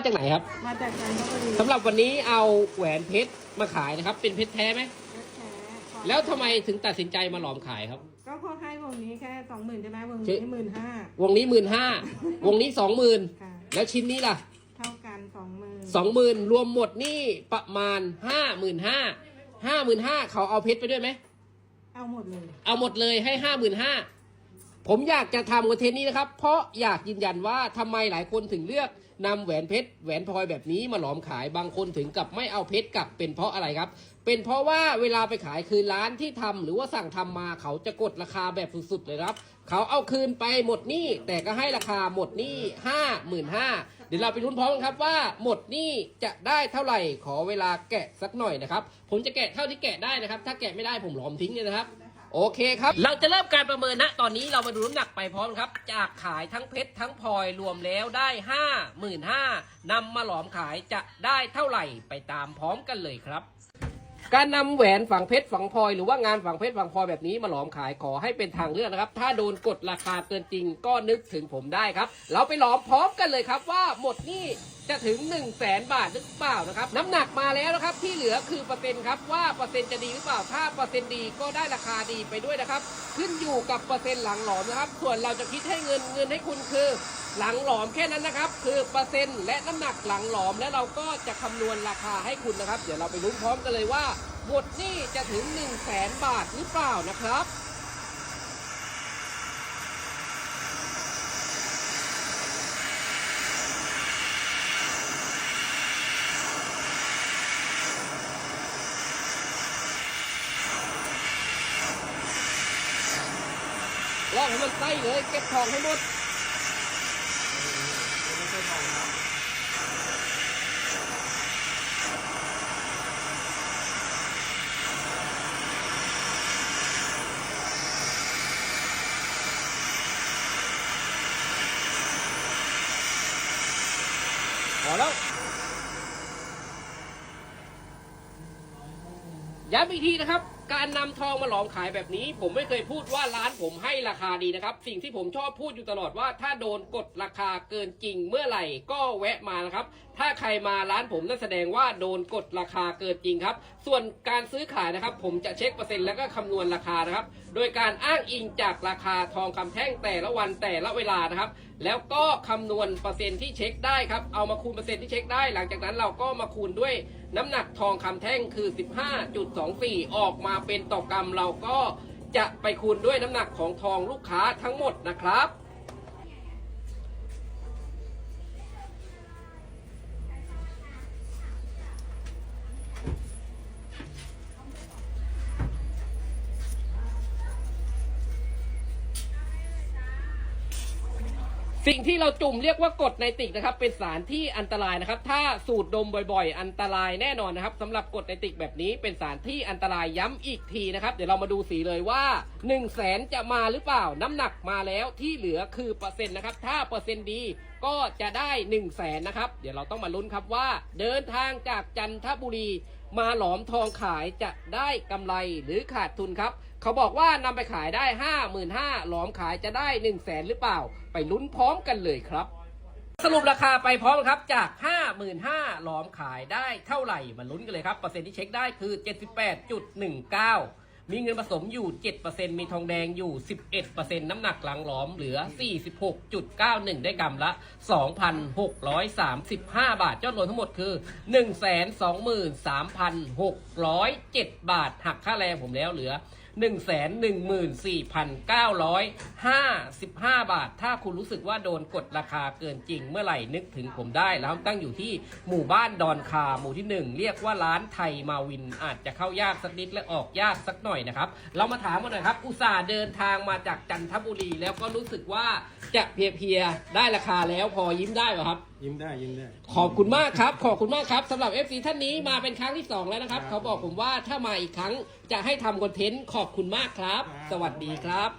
มาจากไหนครับ มาจากจันทบุรีสำหรับวันนี้เอาแหวนเพชรมาขายนะครับ เป็นเพชรแท้ไหมแท้ๆแล้วทำไมถึงตัดสินใจมาหลอมขายครับ ก็เขาให้วงนี้แค่สองหมื่นใช่ไหมวงใช่นี้หมื่นห้าวงนี้หมื่นห้าวงนี้สองหมื่นค่ะแล้วชิ้นนี้ล่ะเท่ากันสองหมื่นสองหมื่นรวมหมดนี่ประมาณห้าหมื่นห้าห้าหมื่นห้าเขาเอาเพชรไปด้วยไหมเอาหมดเลย เอาหมดเลยให้ห้าหมื่นห้า ผมอยากจะทำคอนเทนต์นี้นะครับ เพราะอยากยืนยันว่าทำไมหลายคนถึงเลือกนำแหวนเพชรแหวนพลอยแบบนี้มาหลอมขายบางคนถึงกับไม่เอาเพชรกลับเป็นเพราะอะไรครับ เป็นเพราะว่าเวลาไปขายคือร้านที่ทำหรือว่าสั่งทำมาเขาจะกดราคาแบบสุดๆเลยครับ เขาเอาคืนไปหมดหนี้แต่ก็ให้ราคาหมดหนี้ห้าหมื่นห้าเดี๋ยวเราไปลุ้นพร้อมกันครับว่าหมดหนี้จะได้เท่าไหร่ขอเวลาแกะสักหน่อยนะครับ ผมจะแกะเท่าที่แกะได้นะครับ ถ้าแกะไม่ได้ผมหลอมทิ้งเลยนะครับ โอเคครับ เราจะเริ่มการประเมินนะ ตอนนี้เรามาดูน้ำหนักไปพร้อมครับ จากขายทั้งเพชรทั้งพลอยรวมแล้วได้ห้าหมื่นห้านำมาหลอมขายจะได้เท่าไหร่ไปตามพร้อมกันเลยครับ การนำแหวนฝังเพชรฝังพลอยหรือว่างานฝังเพชรฝังพลอยแบบนี้มาหลอมขายขอให้เป็นทางเลือกนะครับ ถ้าโดนกดราคาเกินจริงก็นึกถึงผมได้ครับ เราไปหลอมพร้อมกันเลยครับว่าหมดนี่จะถึง1นึ่งแสนบาทหรือเปล่านะครับ น้ำหนักมาแล้วนะครับ ที่เหลือคือเปอร์เซ็นต์ครับว่าเปอร์เซ็นต์จะดีหรือเปล่าถ้าเปอร์เซ็นต์ดีก็ได้ราคาดีไปด้วยนะครับ ขึ้นอยู่กับเปอร์เซ็นต์หลังหลอมนะครับ ส่วนเราจะคิดให้เงินเงินให้คุณคือหลังหลอมแค่นั้นนะครับ คือเปอร์เซ็นต์และน้ำหนักหลังหลอม แล้วเราก็จะคำนวณราคาให้คุณนะครับ เดี๋ยวเราไปลุ้นพร้อมกันเลยว่าหมดนี่จะถึง1นึ่งแสนบาทหรือเปล่านะครับลอกให้มันไส้เลย เก็บทองให้หมด พ อแล้ว ย้ำอีกทีนะครับ การนำทองมาหลอมขายแบบนี้ ผมไม่เคยพูดว่าร้านผมให้ราคาดีนะครับ สิ่งที่ผมชอบพูดอยู่ตลอดว่า ถ้าโดนกดราคาเกินจริงเมื่อไหร่ก็แวะมานะครับ ถ้าใครมาร้านผมนั่นแสดงว่าโดนกดราคาเกินจริงครับ ส่วนการซื้อขายนะครับ ผมจะเช็คเปอร์เซ็นต์แล้วก็คำนวณราคานะครับ โดยการอ้างอิงจากราคาทองคำแท่งแต่ละวันแต่ละเวลานะครับ แล้วก็คำนวณเปอร์เซ็นต์ที่เช็คได้ครับเอามาคูณเปอร์เซ็นต์ที่เช็คได้ หลังจากนั้นเราก็มาคูณด้วย น้ำหนักทองคำแท่งคือ 15.24 ออกมาเป็นต่อกรัมเราก็จะไปคูณด้วยน้ำหนักของทองลูกค้าทั้งหมดนะครับ สิ่งที่เราจุ่มเรียกว่ากรดไนติกนะครับ เป็นสารที่อันตรายนะครับ ถ้าสูดดมบ่อยๆ อันตรายแน่นอนนะครับสำหรับกรดไนติกแบบนี้เป็นสารที่อันตรายย้ำอีกทีนะครับ เดี๋ยวเรามาดูสีเลยว่า1นึ่งแสนจะมาหรือเปล่า น้ำหนักมาแล้วที่เหลือคือเปอร์เซ็นต์นะครับ ถ้าเปอร์เซ็นต์ดีก็จะได้1นึ่งแสนนะครับ เดี๋ยวเราต้องมาลุ้นครับว่า เดินทางจากจันทบุรี มาหลอมทองขายจะได้กำไรหรือขาดทุนครับ เขาบอกว่านำไปขายได้ห้าหมื่นห้าหลอมขายจะได้หนึ่งแสนหรือเปล่า ไปลุ้นพร้อมกันเลยครับ สรุปราคาไปพร้อมครับจาก 55,000หลอมขายได้เท่าไหร่มาลุ้นกันเลยครับเปอร์เซ็นต์ที่เช็คได้คือ 78.19 มีเงินผสมอยู่ 7%มีทองแดงอยู่ 11%น้ำหนักหลังหลอมเหลือ 46.91 ได้กำละ 2,635 บาท ยอดรวมทั้งหมดคือ 123,607 บาท หักค่าแรงผมแล้วเหลือ 1 1 4 9 5 5 บาท ถ้าคุณรู้สึกว่าโดนกดราคาเกินจริง เมื่อไหร่นึกถึงผมได้แล้วตั้งอยู่ที่หมู่บ้านดอนคาหมู่ที่ 1 เรียกว่าร้านไทยมาวินอาจจะเข้ายากสักนิดและออกยากสักหน่อยนะครับ เรามาถามกันหน่อยครับ อุตส่าห์เดินทางมาจากจันทบุรีแล้วก็รู้สึกว่าจะเพลียๆได้ราคาแล้วพอยิ้มได้ไหมครับ ยิ้มได้ยิ้มได้ ขอบคุณมากครับ ขอบคุณมากครับสำหรับ FC ท่านนี้มาเป็นครั้งที่ 2 แล้วนะครับ เขาบอกผมว่าถ้ามาอีกครั้งจะให้ทำคอนเทนต์ขอบคุณมากครับ สวัสดีครับ